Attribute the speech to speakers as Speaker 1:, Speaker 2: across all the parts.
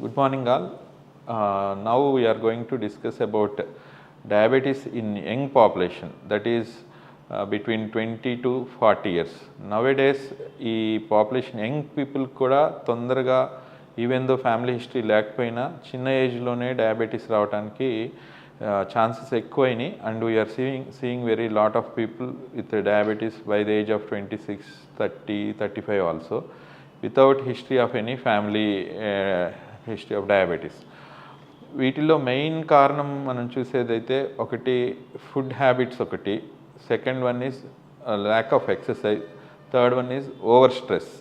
Speaker 1: Good morning, all. Uh, now we are going to discuss about diabetes in young population, that is uh, between 20 to 40 years. Nowadays, ఈ population young people కూడా తొందరగా even though family history లేకపోయినా చిన్న ఏజ్లోనే diabetes రావడానికి chances ఎక్కువైనాయి and we are seeing seeing very lot of people with diabetes by the age of twenty six thirty thirty five also without history of any family history of diabetes వీటిలో main కారణం మనం చూసేదైతే ఒకటి food habits ఒకటి. Second one is lack of exercise third one is over stress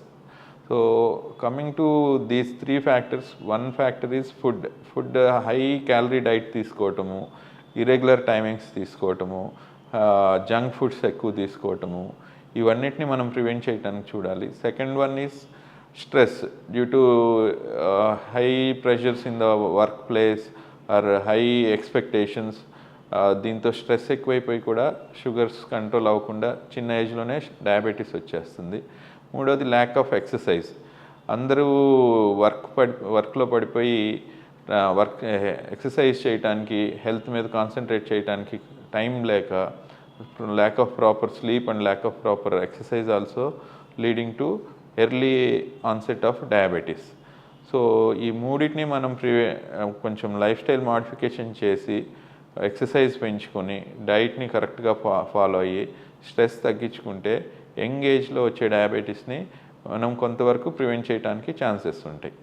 Speaker 1: so coming to these three factors one factor is food food high calorie diet తీసుకోవటము irregular timings తీసుకోవటము junk foods ఎక్కువ తీసుకోవటము. ఇవన్నిటిని మనం prevent చేయడానికి చూడాలి. Second one is stress due to high pressures in the work place or high expectations దీంతో stress ఎక్కువైపోయి కూడా షుగర్స్ కంట్రోల్ అవ్వకుండా చిన్న ఏజ్లోనే డయాబెటీస్ వచ్చేస్తుంది. మూడవది ల్యాక్ ఆఫ్ ఎక్సర్సైజ్ అందరూ వర్క్ పడి వర్క్లో పడిపోయి వర్క్ ఎక్సర్సైజ్ చేయడానికి హెల్త్ మీద కాన్సన్ట్రేట్ చేయడానికి టైం లేక lack of proper sleep and lack of proper exercise also leading to early onset of diabetes so ఈ మూడింటిని మనం ప్రివే కొంచెం లైఫ్ స్టైల్ మాడిఫికేషన్ చేసి ఎక్సర్సైజ్ పెంచుకొని డైట్ని కరెక్ట్గా ఫా ఫాలో అయ్యి స్ట్రెస్ తగ్గించుకుంటే యంగ్ ఏజ్లో వచ్చే డయాబెటీస్ని మనం కొంతవరకు ప్రివెంట్ చేయడానికి ఛాన్సెస్ ఉంటాయి.